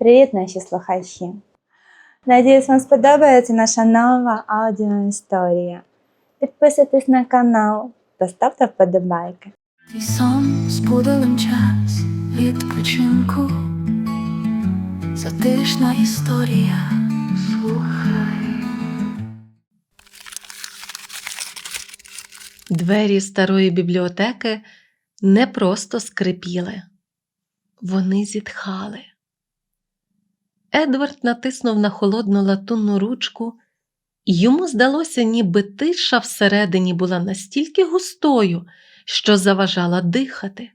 Привіт, наші слухачі! Надіюсь, вам сподобається наша нова аудіоісторія. Підписуйтесь на канал та ставте вподобайки. Твій сон збудилим час відпочинку. Затишна історія. Слухай. Двері старої бібліотеки не просто скрипіли, вони зітхали. Едвард натиснув на холодну латунну ручку, і йому здалося, ніби тиша всередині була настільки густою, що заважала дихати.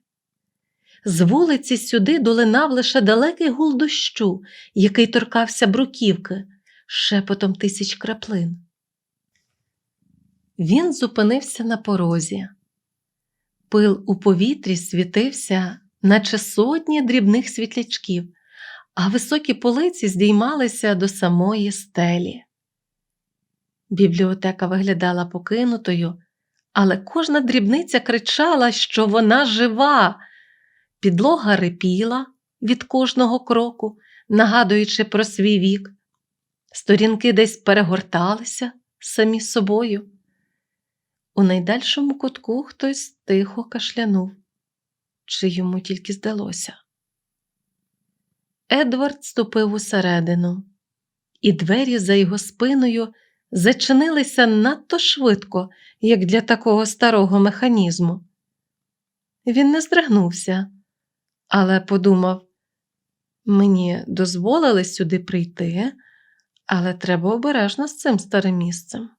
З вулиці сюди долинав лише далекий гул дощу, який торкався бруківки, шепотом тисяч краплин. Він зупинився на порозі. Пил у повітрі світився, наче сотні дрібних світлячків, а високі полиці здіймалися до самої стелі. Бібліотека виглядала покинутою, але кожна дрібниця кричала, що вона жива. Підлога рипіла від кожного кроку, нагадуючи про свій вік. Сторінки десь перегорталися самі собою. У найдальшому кутку хтось тихо кашлянув, чи йому тільки здалося. Едвард ступив усередину, і двері за його спиною зачинилися надто швидко, як для такого старого механізму. Він не здригнувся, але подумав: мені дозволили сюди прийти, але треба обережно з цим старим місцем.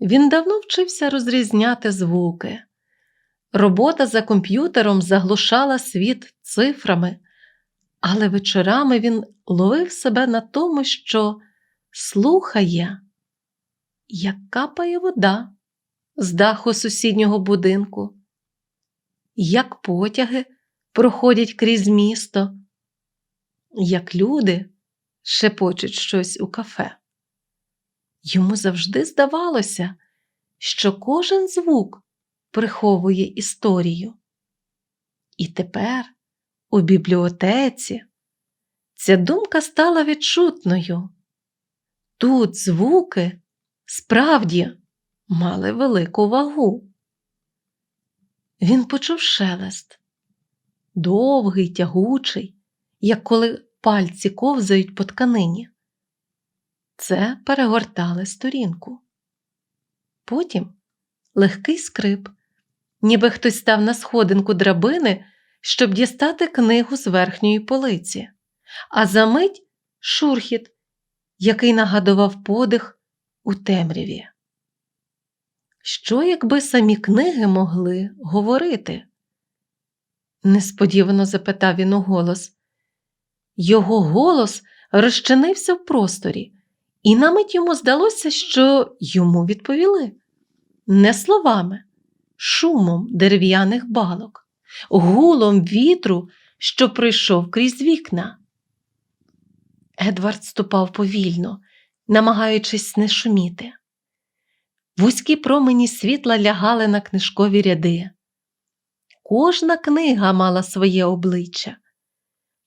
Він давно вчився розрізняти звуки. Робота за комп'ютером заглушала світ цифрами, але вечорами він ловив себе на тому, що слухає, як капає вода з даху сусіднього будинку, як потяги проходять крізь місто, як люди шепочуть щось у кафе. Йому завжди здавалося, що кожен звук приховує історію. І тепер у бібліотеці ця думка стала відчутною. Тут звуки справді мали велику вагу. Він почув шелест, довгий, тягучий, як коли пальці ковзають по тканині. Це перегортали сторінку. Потім легкий скрип, ніби хтось став на сходинку драбини, щоб дістати книгу з верхньої полиці, а за мить шурхіт, який нагадував подих у темряві. Що, якби самі книги могли говорити? несподівано запитав він у голос. Його голос розчинився в просторі. І на мить йому здалося, що йому відповіли не словами, шумом дерев'яних балок, гулом вітру, що пройшов крізь вікна. Едвард ступав повільно, намагаючись не шуміти. Вузькі промені світла лягали на книжкові ряди. Кожна книга мала своє обличчя,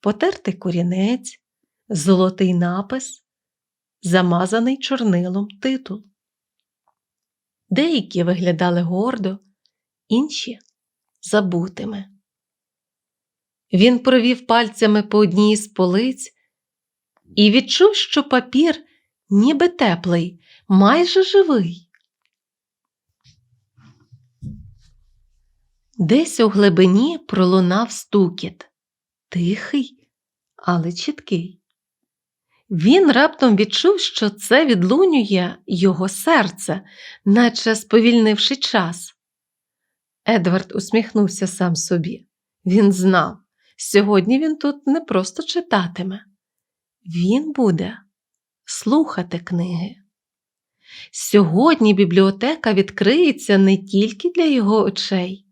потертий корінець, золотий напис замазаний чорнилом титул. Деякі виглядали гордо, інші забутими. Він провів пальцями по одній з полиць і відчув, що папір ніби теплий, майже живий. Десь у глибині пролунав стукіт, тихий, але чіткий. Він раптом відчув, що це відлунює його серце, наче сповільнивши час. Едвард усміхнувся сам собі. Він знав, сьогодні він тут не просто читатиме, він буде слухати книги. Сьогодні бібліотека відкриється не тільки для його очей,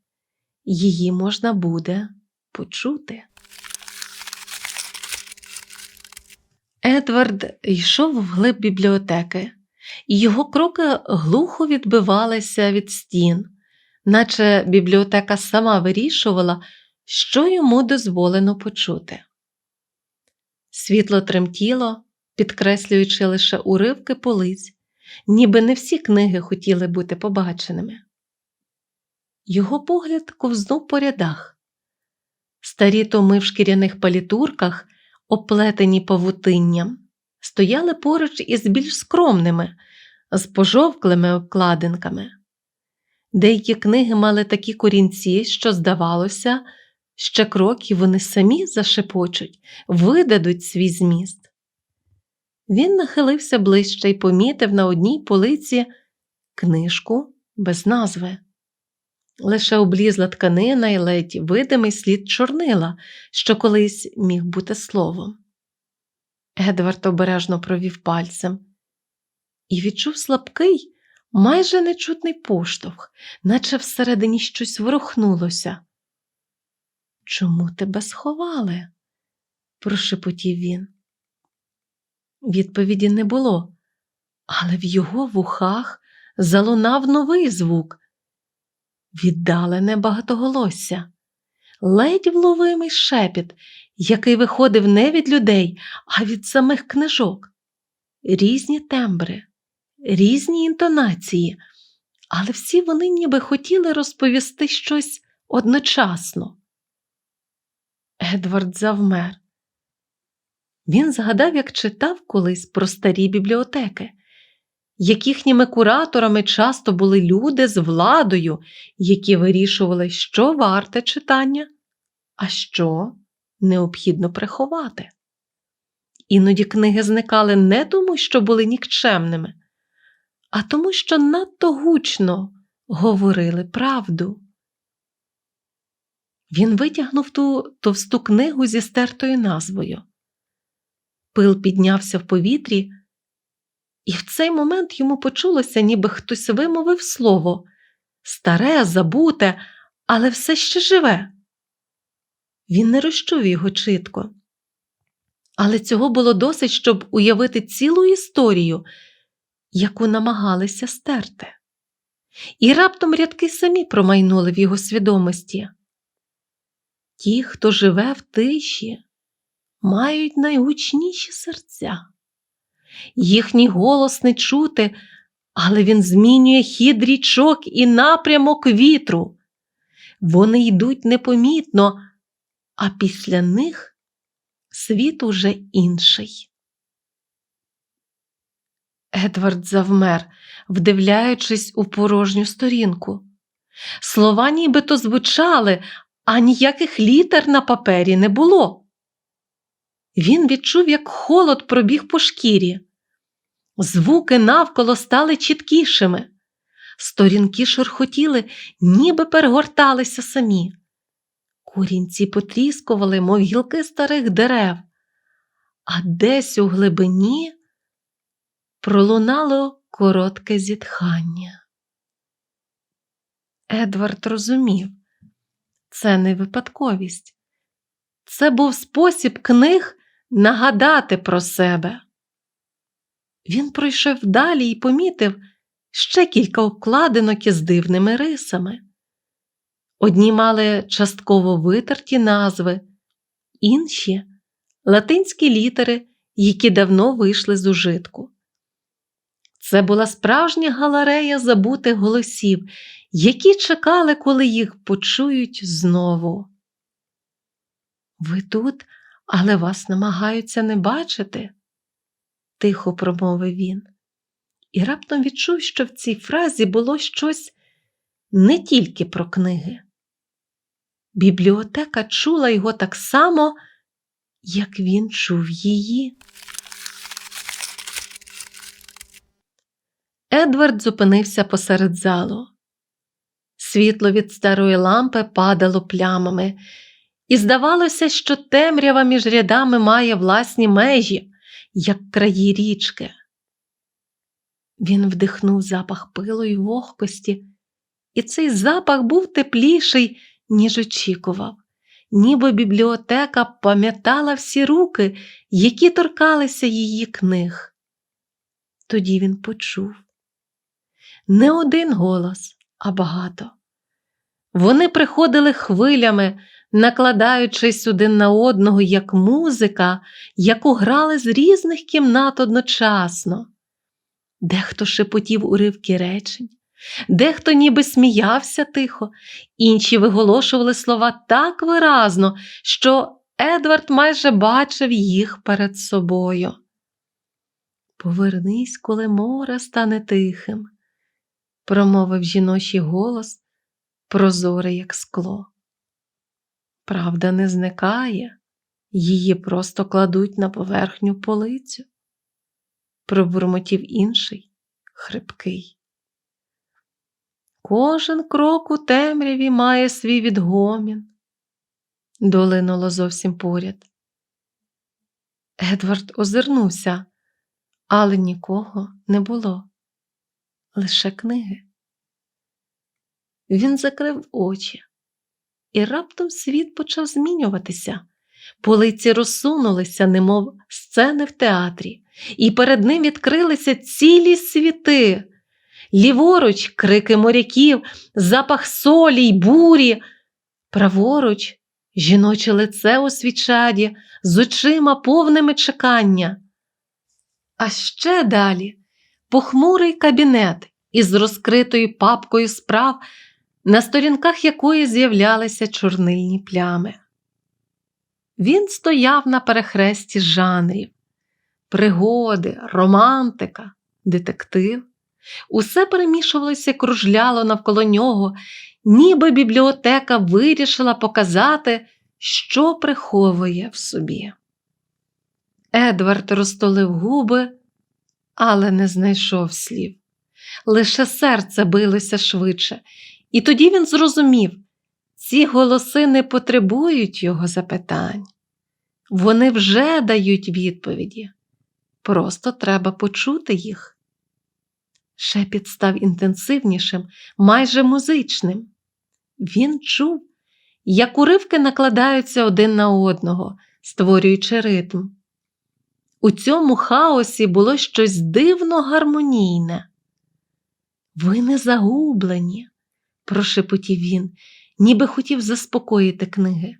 її можна буде почути. Едвард йшов вглиб бібліотеки, і його кроки глухо відбивалися від стін, наче бібліотека сама вирішувала, що йому дозволено почути. Світло тремтіло, підкреслюючи лише уривки полиць, ніби не всі книги хотіли бути побаченими. Його погляд ковзнув по рядах. Старі томи в шкіряних палітурках, оплетені павутинням, стояли поруч із більш скромними, з пожовклими обкладинками. Деякі книги мали такі корінці, що, здавалося, ще кроки вони самі зашепочуть, видадуть свій зміст. Він нахилився ближче і помітив на одній полиці книжку без назви. Лише облізла тканина і ледь видимий слід чорнила, що колись міг бути словом. Едвард обережно провів пальцем і відчув слабкий, майже нечутний поштовх, наче всередині щось ворухнулося. Чому тебе сховали? прошепотів він. Відповіді не було, але в його вухах залунав новий звук віддалене багатоголосся, ледь вловимий шепіт, який виходив не від людей, а від самих книжок. Різні тембри, різні інтонації, але всі вони ніби хотіли розповісти щось одночасно. Едвард завмер. Він згадав, як читав колись про старі бібліотеки, як їхніми кураторами часто були люди з владою, які вирішували, що варте читання, а що необхідно приховати. Іноді книги зникали не тому, що були нікчемними, а тому, що надто гучно говорили правду. Він витягнув ту товсту книгу зі стертою назвою. Пил піднявся в повітрі, і в цей момент йому почулося, ніби хтось вимовив слово старе, забуте, але все ще живе. Він не розчув його чітко. Але цього було досить, щоб уявити цілу історію, яку намагалися стерти. І раптом рядки самі промайнули в його свідомості. Ті, хто живе в тиші, мають найгучніші серця. Їхній голос не чути, але він змінює хід річок і напрямок вітру. Вони йдуть непомітно, а після них світ уже інший. Едвард завмер, вдивляючись у порожню сторінку. Слова нібито звучали, а ніяких літер на папері не було. Він відчув, як холод пробіг по шкірі. Звуки навколо стали чіткішими. Сторінки шурхотіли, ніби перегорталися самі. Корінці потріскували, мов гілки старих дерев, а десь у глибині пролунало коротке зітхання. Едвард розумів, це не випадковість. Це був спосіб книг нагадати про себе. Він пройшов далі і помітив ще кілька обкладинок із дивними рисами. Одні мали частково витерті назви, інші латинські літери, які давно вийшли з ужитку. Це була справжня галерея забутих голосів, які чекали, коли їх почують знову. Ви тут, але вас намагаються не бачити, тихо промовив він, і раптом відчув, що в цій фразі було щось не тільки про книги. Бібліотека чула його так само, як він чув її. Едвард зупинився посеред залу. Світло від старої лампи падало плямами, і здавалося, що темрява між рядами має власні межі, як краї річки. Він вдихнув запах пилу й вогкості, і цей запах був тепліший, ніж очікував, ніби бібліотека пам'ятала всі руки, які торкалися її книг. Тоді він почув не один голос, а багато. Вони приходили хвилями, накладаючись один на одного, як музика, яку грали з різних кімнат одночасно. Дехто шепотів уривки речень, дехто ніби сміявся тихо, інші виголошували слова так виразно, що Едвард майже бачив їх перед собою. Повернись, коли море стане тихим, промовив жіночий голос, прозорий, як скло. Правда не зникає, її просто кладуть на поверхню полицю, пробурмотів інший, хрипкий. Кожен крок у темряві має свій відгомін, долинуло зовсім поряд. Едвард озирнувся, але нікого не було, лише книги. Він закрив очі, і раптом світ почав змінюватися. Полиці розсунулися, немов сцени в театрі, і перед ним відкрилися цілі світи. Ліворуч крики моряків, запах солі й бурі, праворуч жіноче лице у свічаді з очима повними чекання. А ще далі похмурий кабінет із розкритою папкою справ, на сторінках якої з'являлися чорнильні плями. Він стояв на перехресті жанрів, пригоди, романтика, детектив. Усе перемішувалося кружляло навколо нього, ніби бібліотека вирішила показати, що приховує в собі. Едвард розтолив губи, але не знайшов слів. Лише серце билося швидше, і тоді він зрозумів, ці голоси не потребують його запитань. Вони вже дають відповіді. Просто треба почути їх. Шепіт став інтенсивнішим, майже музичним. Він чув, як уривки накладаються один на одного, створюючи ритм. У цьому хаосі було щось дивно гармонійне. Ви не загублені, прошепотів він, ніби хотів заспокоїти книги.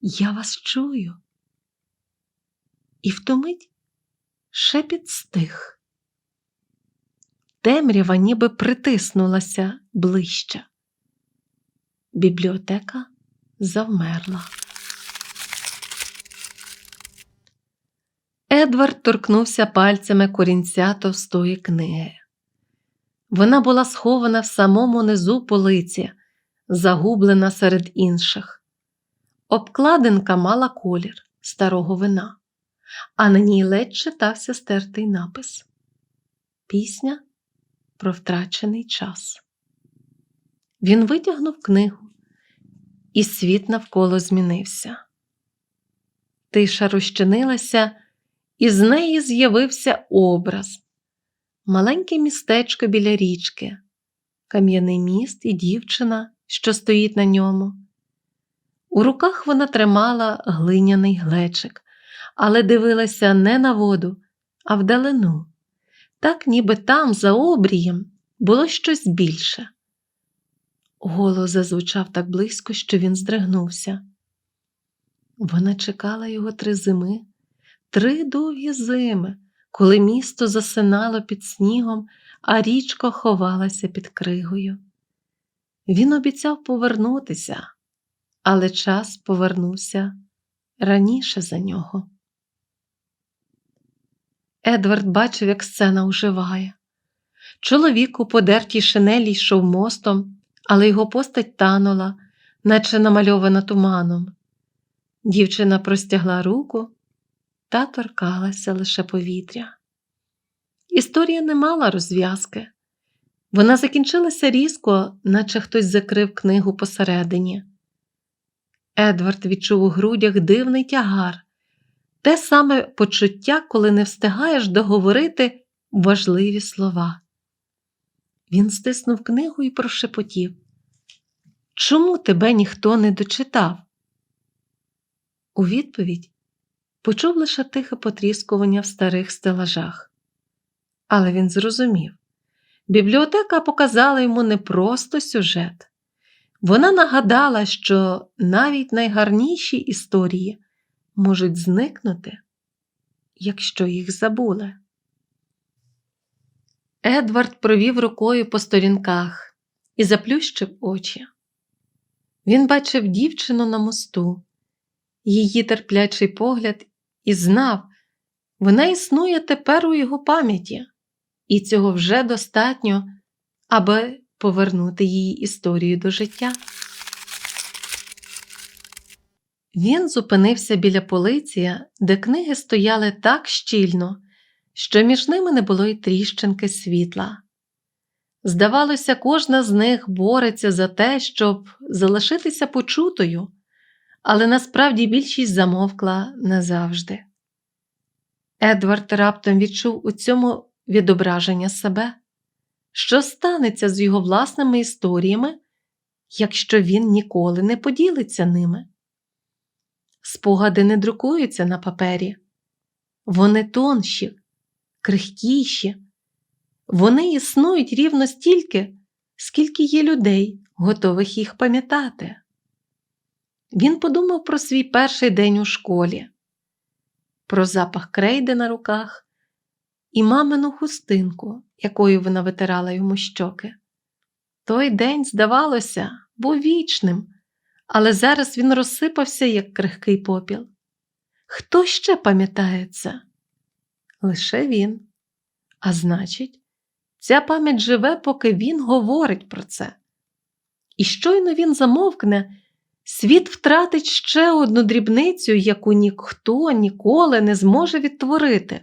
Я вас чую. І втомить шепіт стих. Темрява ніби притиснулася ближче. Бібліотека завмерла. Едвард торкнувся пальцями корінця товстої книги. Вона була схована в самому низу полиці, загублена серед інших. Обкладинка мала колір старого вина, а на ній ледь читався стертий напис Пісня про втрачений час. Він витягнув книгу, і світ навколо змінився. Тиша розчинилася, і з неї з'явився образ маленьке містечко біля річки, кам'яний міст і дівчина, що стоїть на ньому. У руках вона тримала глиняний глечик, але дивилася не на воду, а вдалину, так ніби там, за обрієм, було щось більше. Голос зазвучав так близько, що він здригнувся. Вона чекала його три зими, три довгі зими, коли місто засинало під снігом, а річка ховалася під кригою. Він обіцяв повернутися, але час повернувся раніше за нього. Едвард бачив, як сцена оживає. Чоловік у подертій шинелі йшов мостом, але його постать танула, наче намальована туманом. Дівчина простягла руку та торкалася лише повітря. Історія не мала розв'язки. Вона закінчилася різко, наче хтось закрив книгу посередині. Едвард відчув у грудях дивний тягар, те саме почуття, коли не встигаєш договорити важливі слова. Він стиснув книгу і прошепотів Чому тебе ніхто не дочитав? У відповідь почув лише тихе потріскування в старих стелажах. Але він зрозумів бібліотека показала йому не просто сюжет, Вона нагадала, що навіть найгарніші історії можуть зникнути, якщо їх забули. Едвард провів рукою по сторінках і заплющив очі. Він бачив дівчину на мосту, її терплячий погляд і знав, вона існує тепер у його пам'яті, і цього вже достатньо, аби повернути її історію до життя. Він зупинився біля полиці, де книги стояли так щільно, що між ними не було й тріщинки світла. Здавалося, кожна з них бореться за те, щоб залишитися почутою, але насправді більшість замовкла назавжди. Едвард раптом відчув у цьому відображення себе. Що станеться з його власними історіями, якщо він ніколи не поділиться ними? Спогади не друкуються на папері, вони тонші, крихкіші, вони існують рівно стільки, скільки є людей, готових їх пам'ятати. Він подумав про свій перший день у школі, про запах крейди на руках і мамину хустинку, якою вона витирала йому щоки. Той день, здавалося, був вічним, але зараз він розсипався, як крихкий попіл. Хто ще пам'ятає це? Лише він. А значить, ця пам'ять живе, поки він говорить про це. І щойно він замовкне, світ втратить ще одну дрібницю, яку ніхто ніколи не зможе відтворити.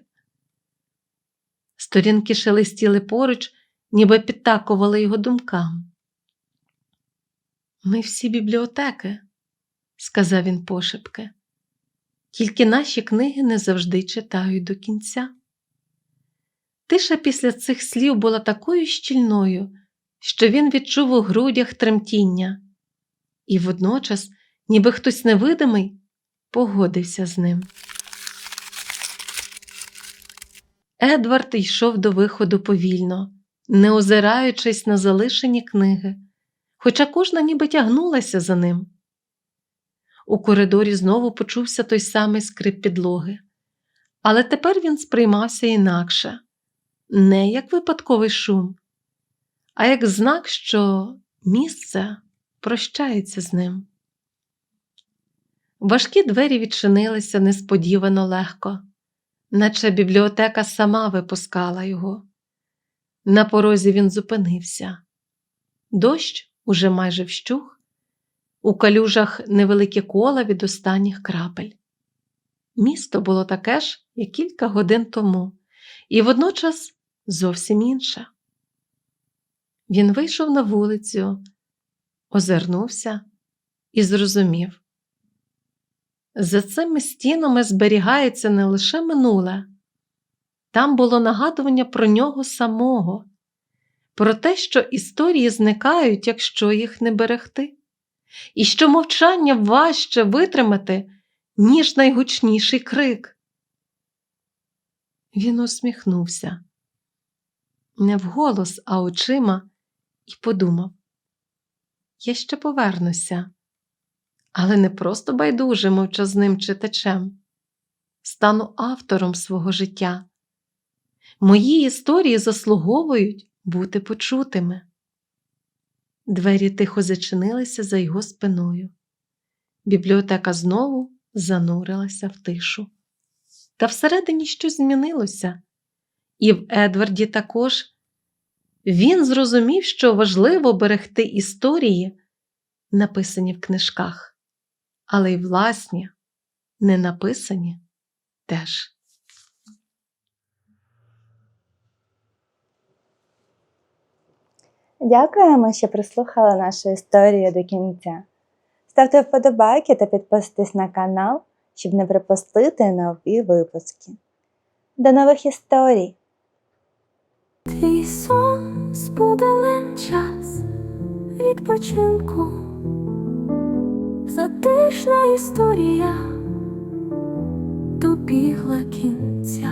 Сторінки шелестіли поруч, ніби підтакували його думкам. Ми всі бібліотеки, сказав він пошепки, тільки наші книги не завжди читають до кінця. Тиша після цих слів була такою щільною, що він відчув у грудях тремтіння, і водночас, ніби хтось невидимий, погодився з ним. Едвард йшов до виходу повільно, не озираючись на залишені книги, хоча кожна ніби тягнулася за ним. У коридорі знову почувся той самий скрип підлоги, але тепер він сприймався інакше, не як випадковий шум, а як знак, що місце прощається з ним. Важкі двері відчинилися несподівано легко наче бібліотека сама випускала його. На порозі він зупинився. Дощ уже майже вщух, у калюжах невеликі кола від останніх крапель. Місто було таке ж, як кілька годин тому, і водночас зовсім інше. Він вийшов на вулицю, озирнувся і зрозумів. За цими стінами зберігається не лише минуле, там було нагадування про нього самого, про те, що історії зникають, якщо їх не берегти, і що мовчання важче витримати, ніж найгучніший крик. Він усміхнувся не вголос, а очима, і подумав: Я ще повернуся але не просто байдужим мовчазним читачем, стану автором свого життя. Мої історії заслуговують бути почутими. Двері тихо зачинилися за його спиною. Бібліотека знову занурилася в тишу. Та всередині щось змінилося, і в Едварді також він зрозумів, що важливо берегти історії, написані в книжках але й власні, не написані теж. Дякуємо, що прослухали нашу історію до кінця. Ставте вподобайки та підписуйтесь на канал, щоб не пропустити нові випуски. До нових історій! Твій сон збуде час відпочинку, затишна історія добігла кінця.